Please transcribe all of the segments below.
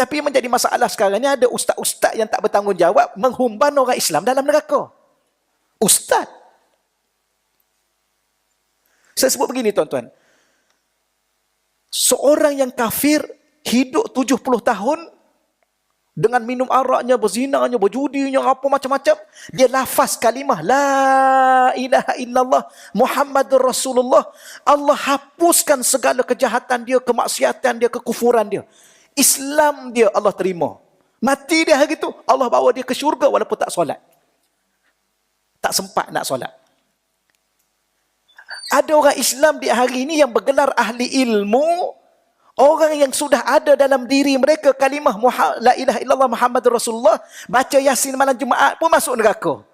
Tapi menjadi masalah sekarang ni ada ustaz-ustaz yang tak bertanggungjawab menghumban orang Islam dalam neraka. Ustaz. Saya sebut begini tuan-tuan. Seorang yang kafir hidup 70 tahun dengan minum araknya, berzinanya, berjudinya, apa macam-macam. Dia lafaz kalimah. La ilaha illallah Muhammadur Rasulullah. Allah hapuskan segala kejahatan dia, kemaksiatan dia, kekufuran dia. Islam dia Allah terima. Mati dia hari itu, Allah bawa dia ke syurga walaupun tak solat. Tak sempat nak solat. Ada orang Islam di hari ini yang bergelar ahli ilmu, Orang yang sudah ada dalam diri mereka kalimah la ilaha illallah Muhammad Rasulullah, baca Yasin malam Jumaat pun masuk neraka.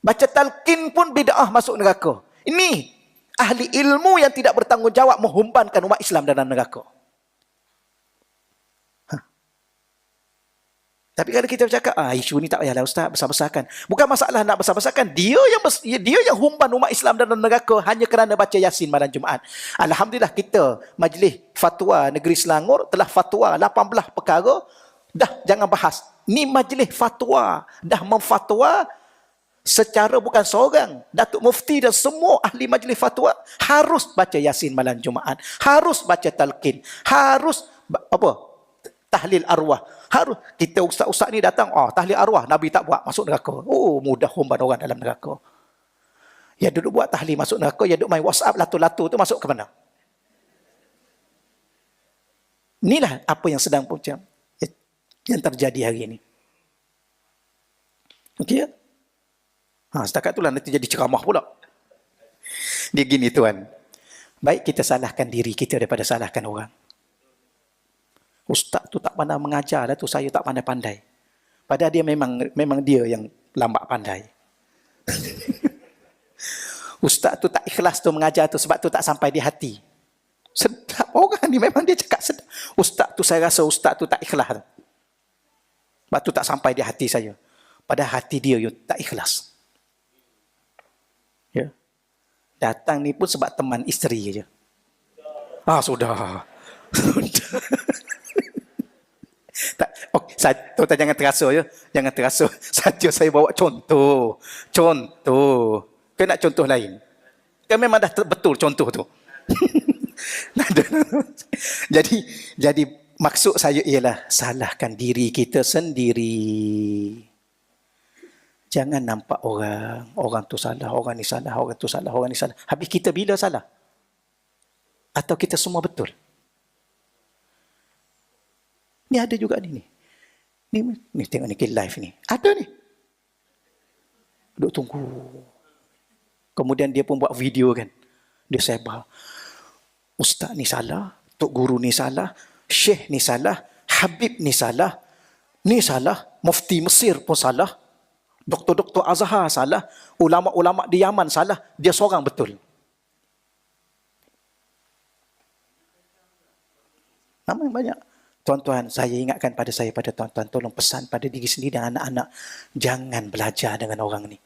Baca talqin pun bid'ah masuk neraka. Ini ahli ilmu yang tidak bertanggungjawab menghumbankan umat Islam dalam neraka. Tapi kalau kita bercakap, ah isu ni tak payahlah ustaz besar-besarkan. Bukan masalah nak besar-besarkan. Dia yang bes, dia yang humban umat Islam dalam neraka hanya kerana baca Yasin malam Jumaat. Alhamdulillah kita majlis fatwa negeri Selangor telah fatwa 18 perkara dah jangan bahas. Ni majlis fatwa dah memfatwa secara bukan seorang Datuk Mufti dan semua ahli majlis fatwa harus baca Yasin malam Jumaat, harus baca talqin, harus apa? tahlil arwah. Harus kita ustaz-ustaz ni datang, oh tahlil arwah Nabi tak buat masuk neraka. Oh mudah humban orang dalam neraka. Ya duduk buat tahlil masuk neraka, ya duduk main WhatsApp latu-latu tu masuk ke mana? Inilah apa yang sedang puncam yang terjadi hari ini. Okey ya? Ha, setakat itulah nanti jadi ceramah pula. Dia gini tuan. Baik kita salahkan diri kita daripada salahkan orang. Ustaz tu tak pandai mengajar lah tu saya tak pandai-pandai. Padahal dia memang memang dia yang lambat pandai. Ustaz tu tak ikhlas tu mengajar tu sebab tu tak sampai di hati. Sedap orang ni memang dia cakap sedap. Ustaz tu saya rasa ustaz tu tak ikhlas tu. Sebab tu tak sampai di hati saya. Padahal hati dia yang tak ikhlas. Ya. Datang ni pun sebab teman isteri je. Ah sudah. Sudah. Okay, tak jangan terasa ya. Jangan terasa. Saja saya bawa contoh. Contoh. Kau nak contoh lain? Kan memang dah betul contoh tu. jadi jadi maksud saya ialah salahkan diri kita sendiri. Jangan nampak orang, orang tu salah, orang ni salah, orang tu salah, orang ni salah. Habis kita bila salah? Atau kita semua betul? Ni ada juga ni. Ni, ni tengok ni live ni. Ada ni. Duk tunggu. Kemudian dia pun buat video kan. Dia sebar. Ustaz ni salah. Tok guru ni salah. Syekh ni salah. Habib ni salah. Ni salah. Mufti Mesir pun salah. Doktor-doktor Azhar salah. Ulama-ulama di Yaman salah. Dia seorang betul. Nama yang banyak. Tuan-tuan, saya ingatkan pada saya, pada tuan-tuan, tolong pesan pada diri sendiri dan anak-anak, jangan belajar dengan orang ni.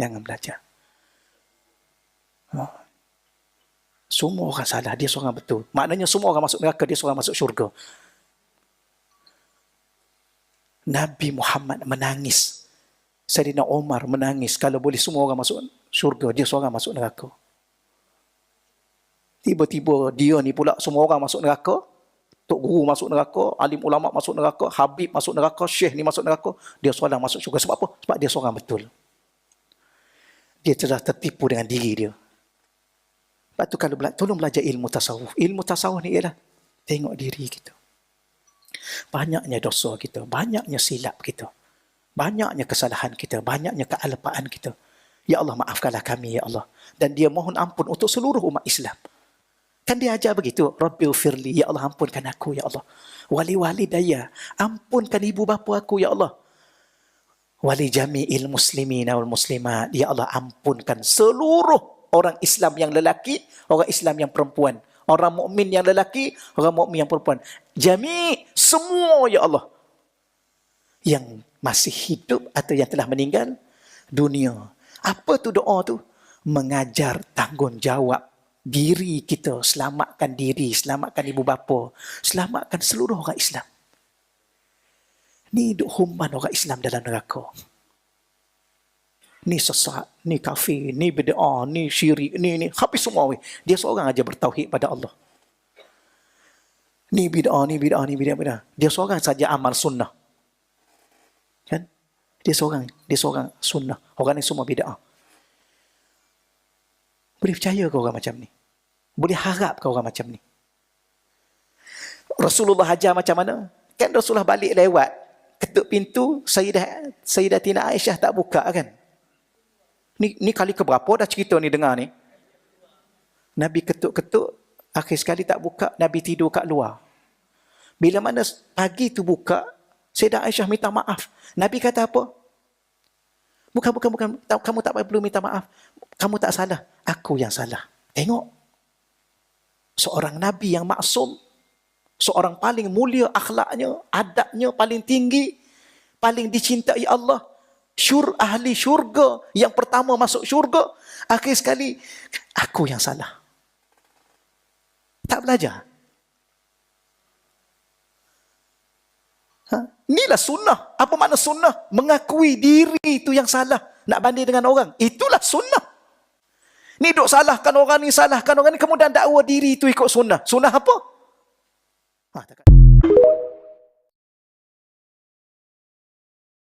Jangan belajar. Oh. Semua orang salah, dia seorang betul. Maknanya semua orang masuk neraka, dia seorang masuk syurga. Nabi Muhammad menangis. Sayyidina Omar menangis. Kalau boleh semua orang masuk syurga, dia seorang masuk neraka. Tiba-tiba dia ni pula semua orang masuk neraka. Tok guru masuk neraka, alim ulama masuk neraka, habib masuk neraka, syekh ni masuk neraka. Dia seorang masuk syurga. Sebab apa? Sebab dia seorang betul. Dia telah tertipu dengan diri dia. Sebab tu kalau bela- tolong belajar ilmu tasawuf. Ilmu tasawuf ni ialah tengok diri kita. Banyaknya dosa kita, banyaknya silap kita. Banyaknya kesalahan kita, banyaknya kealpaan kita. Ya Allah maafkanlah kami ya Allah. Dan dia mohon ampun untuk seluruh umat Islam. Kan dia ajar begitu. Rabbil firli. Ya Allah ampunkan aku ya Allah. Wali-wali daya. Ampunkan ibu bapa aku ya Allah. Wali jami'il muslimin wal muslimat. Ya Allah ampunkan seluruh orang Islam yang lelaki, orang Islam yang perempuan. Orang mukmin yang lelaki, orang mukmin yang perempuan. Jami' semua ya Allah. Yang masih hidup atau yang telah meninggal dunia. Apa tu doa tu? Mengajar tanggungjawab diri kita, selamatkan diri, selamatkan ibu bapa, selamatkan seluruh orang Islam. Ni duk humban orang Islam dalam neraka. Ni sesat, ni kafir, ni bid'ah, ni syirik, ni ni habis semua weh. Dia seorang aja bertauhid pada Allah. Ni bid'ah, ni bid'ah, ni bid'ah, bid'ah. Dia seorang saja amal sunnah. Kan? Dia seorang, dia seorang sunnah. Orang ni semua bid'ah. Boleh percaya ke orang macam ni? Boleh harap ke orang macam ni? Rasulullah ajar macam mana? Kan Rasulullah balik lewat. Ketuk pintu, Sayyidah, Sayyidah Tina Aisyah tak buka kan? Ni, ni kali keberapa dah cerita ni dengar ni? Nabi ketuk-ketuk, akhir sekali tak buka, Nabi tidur kat luar. Bila mana pagi tu buka, Sayyidah Aisyah minta maaf. Nabi kata apa? Bukan, bukan, bukan. Kamu tak perlu minta maaf. Kamu tak salah. Aku yang salah. Tengok. Seorang Nabi yang maksum. Seorang paling mulia akhlaknya, adabnya paling tinggi. Paling dicintai Allah. Syur, ahli syurga. Yang pertama masuk syurga. Akhir sekali, aku yang salah. Tak belajar. Ha? Inilah sunnah. Apa makna sunnah? Mengakui diri itu yang salah. Nak banding dengan orang. Itulah sunnah. Ni duk salahkan orang ni, salahkan orang ni. Kemudian dakwa diri itu ikut sunnah. Sunnah apa? Ha, takkan.